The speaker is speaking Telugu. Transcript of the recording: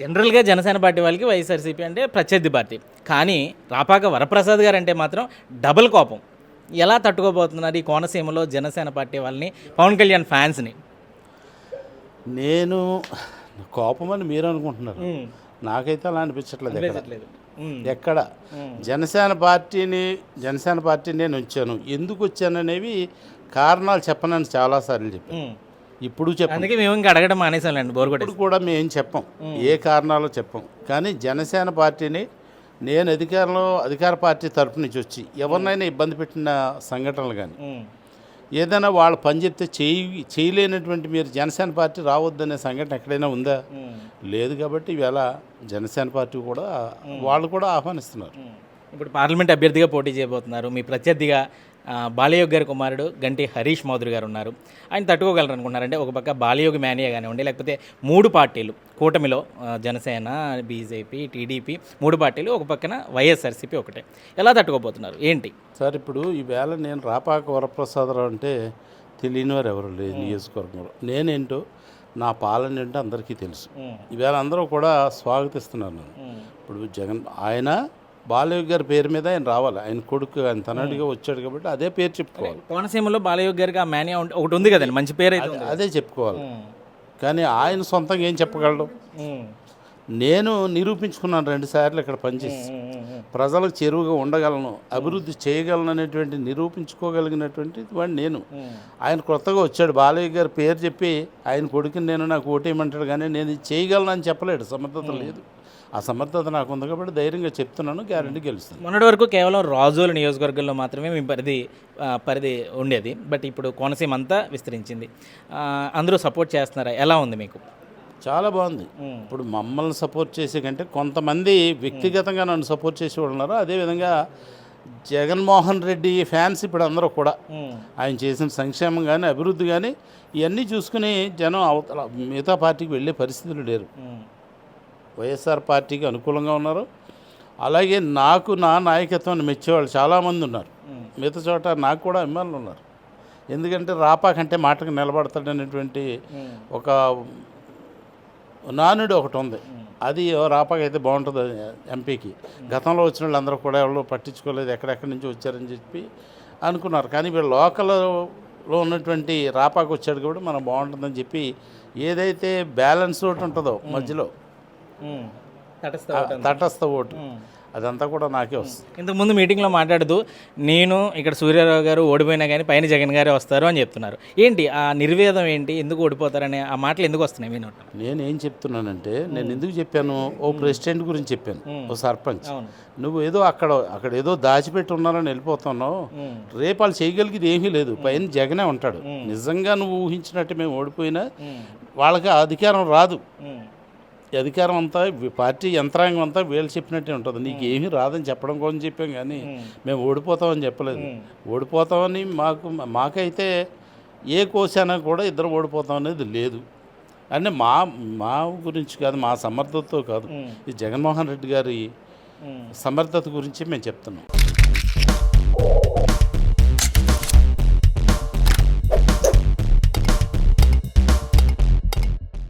జనరల్గా జనసేన పార్టీ వాళ్ళకి వైఎస్ఆర్సీపీ అంటే ప్రత్యర్థి పార్టీ. కానీ రాపాక వరప్రసాద్ గారు అంటే మాత్రం డబుల్ కోపం. ఎలా తట్టుకోబోతున్నారు ఈ కోనసీమలో జనసేన పార్టీ వాళ్ళని పవన్ కళ్యాణ్ ఫ్యాన్స్ని? నేను కోపం అని మీరు అనుకుంటున్నారు. నాకైతే అలా అనిపించట్లేదు ఎక్కడ. జనసేన పార్టీని జనసేన పార్టీ నేను వచ్చాను ఎందుకు వచ్చాననేవి కారణాలు చెప్పనని చాలాసార్లు చెప్పాను. ఇప్పుడు అందుకే మేము ఇంకా అడగడం మానేసాంలేండి ఇప్పుడు కూడా మేము చెప్పం ఏ కారణాలు చెప్పం. కానీ జనసేన పార్టీని నేను అధికారంలో అధికార పార్టీ తరపు నుంచి వచ్చి ఎవరినైనా ఇబ్బంది పెట్టిన సంఘటనలు కానీ ఏదైనా వాళ్ళు పని చెప్తే చేయి చేయలేనటువంటి మీరు జనసేన పార్టీ రావద్దనే సంఘటన ఎక్కడైనా ఉందా? లేదు కాబట్టి ఈవేళ జనసేన పార్టీ కూడా వాళ్ళు కూడా ఆహ్వానిస్తున్నారు. ఇప్పుడు పార్లమెంట్ అభ్యర్థిగా పోటీ చేయబోతున్నారు. మీ ప్రత్యర్థిగా బాలయోగ్ గారి కుమారుడు గంటి హరీష్ మౌదరి గారు ఉన్నారు. ఆయన తట్టుకోగలరు అనుకుంటున్నారంటే ఒక పక్క బాలయోగి మేనియా కానివ్వండి లేకపోతే మూడు పార్టీలు కూటమిలో జనసేన బీజేపీ టీడీపీ మూడు పార్టీలు ఒక పక్కన వైఎస్ఆర్సీపీ ఒకటే. ఎలా తట్టుకోబోతున్నారు? ఏంటి? సార్ ఇప్పుడు ఈవేళ నేను రాపాక వరప్రసాదరావు అంటే తెలియని వారు ఎవరు లేదు నియోజకవర్గంలో. నేనేంటో నా పాలన ఏంటో అందరికీ తెలుసు. ఈవేళ అందరూ కూడా స్వాగతిస్తున్నారు నన్ను. ఇప్పుడు జగన్ ఆయన బాలయ్య గారి పేరు మీద ఆయన రావాలి. ఆయన కొడుకు ఆయన తనడిగా వచ్చాడు కాబట్టి అదే పేరు చెప్పుకోవాలి. కోనసీమలో బాలయోగ్ గారికి ఆ మేనియా ఒకటి ఉంది కదండి మంచి పేరు అదే చెప్పుకోవాలి. కానీ ఆయన సొంతంగా ఏం చెప్పగలడు? నేను నిరూపించుకున్నాను రెండు సార్లు ఇక్కడ పనిచేసి ప్రజలకు చెరువుగా ఉండగలను అభివృద్ధి చేయగలను అనేటువంటి నిరూపించుకోగలిగినటువంటి వాడు నేను. ఆయన కొత్తగా వచ్చాడు. బాలయ్య గారి పేరు చెప్పి ఆయన కొడుకుని నేను నాకు ఓటేయమంటాడు కానీ నేను చేయగలను అని చెప్పలేడు. సమర్థత లేదు. ఆ సమర్థత నాకు ఉంది కాబట్టి ధైర్యంగా చెప్తున్నాను గ్యారంటీ గెలుస్తాను మొన్నటి వరకు కేవలం రాజోలు నియోజకవర్గంలో మాత్రమే మీ పరిధి పరిధి ఉండేది. బట్ ఇప్పుడు కోనసీమ అంతా విస్తరించింది. అందరూ సపోర్ట్ చేస్తున్నారా? ఎలా ఉంది మీకు? చాలా బాగుంది. ఇప్పుడు మమ్మల్ని సపోర్ట్ చేసే కంటే కొంతమంది వ్యక్తిగతంగా నన్ను సపోర్ట్ చేసి ఉన్నారు. అదేవిధంగా జగన్మోహన్ రెడ్డి ఫ్యాన్స్ ఇప్పుడు అందరూ కూడా. ఆయన చేసిన సంక్షేమం కానీ అభివృద్ధి కానీ ఇవన్నీ చూసుకుని జనం అవతల మిగతా పార్టీకి వెళ్ళే పరిస్థితులు లేరు. వైఎస్ఆర్ పార్టీకి అనుకూలంగా ఉన్నారు. అలాగే నాకు నా నాయకత్వాన్ని మెచ్చేవాళ్ళు చాలామంది ఉన్నారు. మిగతా చోట నాకు కూడా అభిమానులు ఉన్నారు. ఎందుకంటే రాపాకంటే మాటకు నిలబడతాడనేటువంటి ఒక నానుడి ఒకటి ఉంది. అది రాపాక అయితే బాగుంటుంది ఎంపీకి. గతంలో వచ్చిన వాళ్ళందరూ కూడా ఎవరు పట్టించుకోలేదు ఎక్కడెక్కడి నుంచి వచ్చారని చెప్పి అనుకున్నారు. కానీ వీళ్ళు లోకల్లో ఉన్నటువంటి రాపాకు వచ్చాడు కాబట్టి మనం బాగుంటుందని చెప్పి ఏదైతే బ్యాలెన్స్ ఓటు ఉంటుందో మధ్యలో తటస్థ ఓటు అదంతా కూడా నాకే వస్తుంది. ఇంతకుముందు మీటింగ్లో మాట్లాడుతూ నేను ఇక్కడ సూర్యారావు గారు ఓడిపోయినా కానీ పైన జగన్ గారే వస్తారు అని చెప్తున్నారు. ఏంటి? ఆ నిర్వేదం ఏంటి? ఎందుకు ఓడిపోతారనే ఆ మాటలు ఎందుకు వస్తున్నాయి మీ నోట నేను ఏం చెప్తున్నానంటే నేను ఎందుకు చెప్పాను? ఓ ప్రెసిడెంట్ గురించి చెప్పాను ఓ సర్పంచ్. నువ్వు ఏదో అక్కడ అక్కడ ఏదో దాచిపెట్టి ఉన్నారని వెళ్ళిపోతున్నావు. రేపు వాళ్ళు చేయగలిగేది ఏమీ లేదు. పైన జగనే ఉంటాడు. నిజంగా నువ్వు ఊహించినట్టు మేము ఓడిపోయినా వాళ్ళకి అధికారం రాదు. అధికారం అంతా పార్టీ యంత్రాంగం అంతా వీళ్ళు చెప్పినట్టే ఉంటుంది. నీకు ఏమీ రాదని చెప్పడం కోసం చెప్పాం కానీ మేము. ఓడిపోతామని చెప్పలేదు. ఓడిపోతామని మాకు మాకైతే ఏ కోశానా కూడా ఇద్దరు ఓడిపోతాం అనేది లేదు. అంటే మా మా గురించి కాదు మా సమర్థతతో కాదు. ఈ జగన్మోహన్ రెడ్డి గారి సమర్థత గురించి మేము చెప్తున్నాం.